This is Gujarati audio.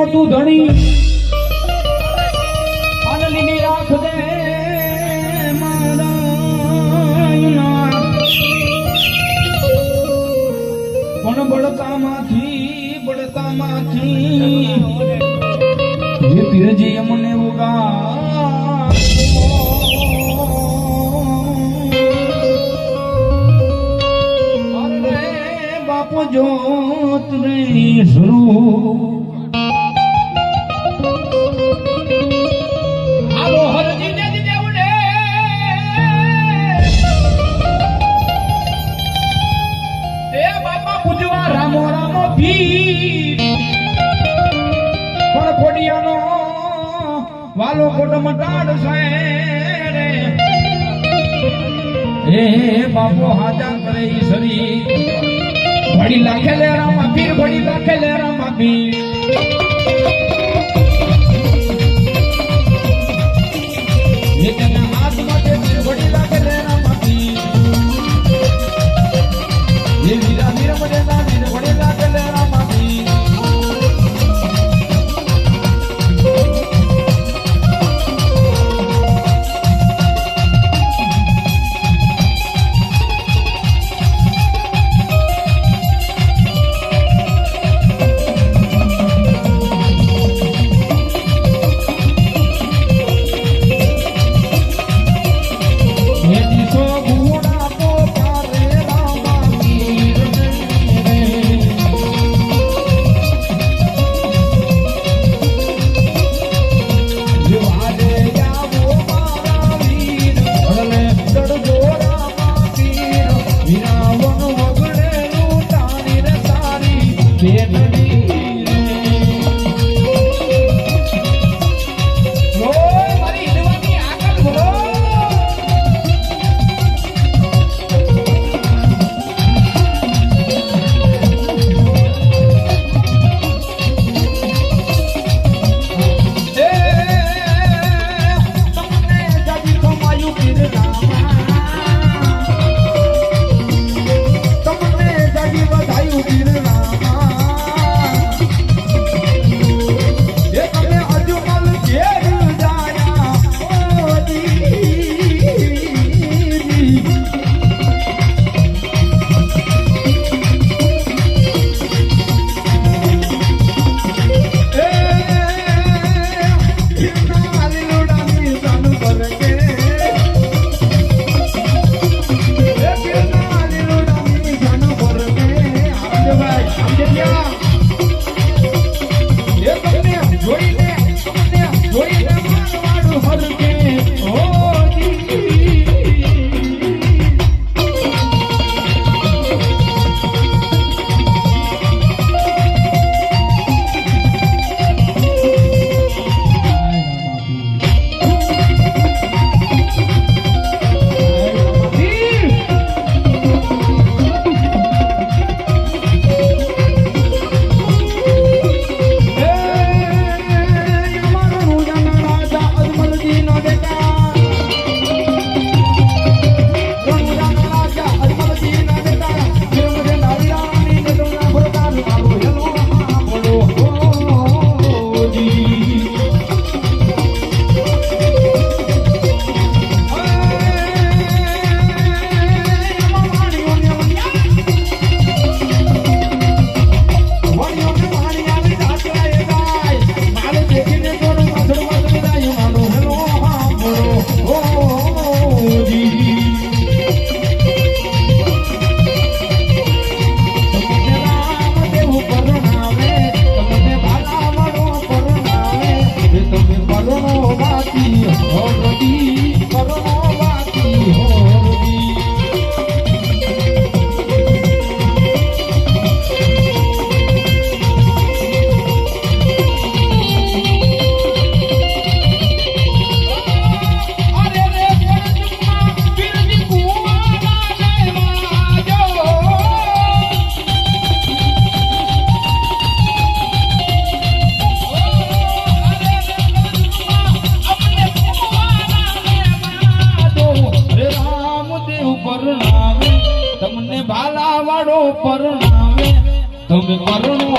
નો તું ધણી. અનલીની રાખ દે પણ બળકામાંથી બળકામાંથી હે પીરજી અમને ઉગા બાપો જોત રે શરૂ. હાલો કોટમટાડ રે હે બાપો હાજા કરે ઈશ્વરી. ભડી લાખે લે રામા પીર ભડી લાખે લે રામા પીર પરણાવે તમે પરણો